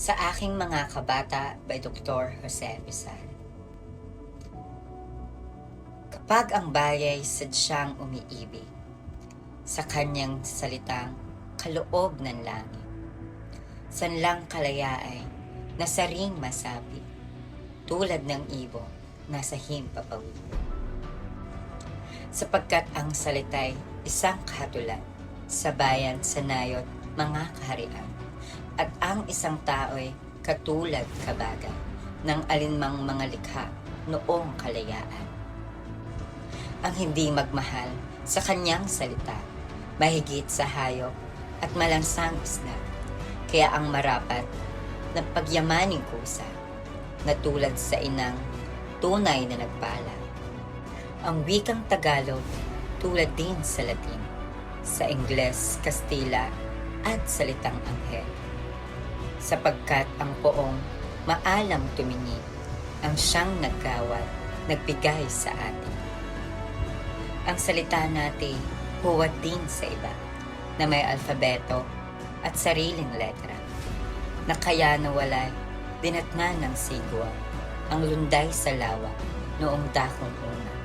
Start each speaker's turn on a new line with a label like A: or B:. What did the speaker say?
A: Sa aking mga kabata by Dr. Jose Rizal. Kapag ang bayay sadyang umiibig, sa kanyang salitang kaloob ng langit, sanlang kalayaay nasa ring masabi, tulad ng ibon nasa himpapawid. Sapagkat ang salita'y isang kahatulan sa bayan sa nayot mga kaharian at ang isang tao'y katulad kabaga ng alinmang mga likha noong kalayaan. Ang hindi magmahal sa kanyang salita, mahigit sa hayop at malansang isda, kaya ang marapat na pagyamaning kusa na tulad sa inang tunay na nagpala. Ang wikang Tagalog tulad din sa Latin, sa Ingles, Kastila at salitang Anghel. Sapagkat ang poong maalam tumingin, ang siyang nagkawat, nagbigay sa atin. Ang salita natin huwad din sa iba na may alfabeto at sariling letra na kaya nawalay dinatnan ng sigwa ang lunday sa lawa noong dakong una.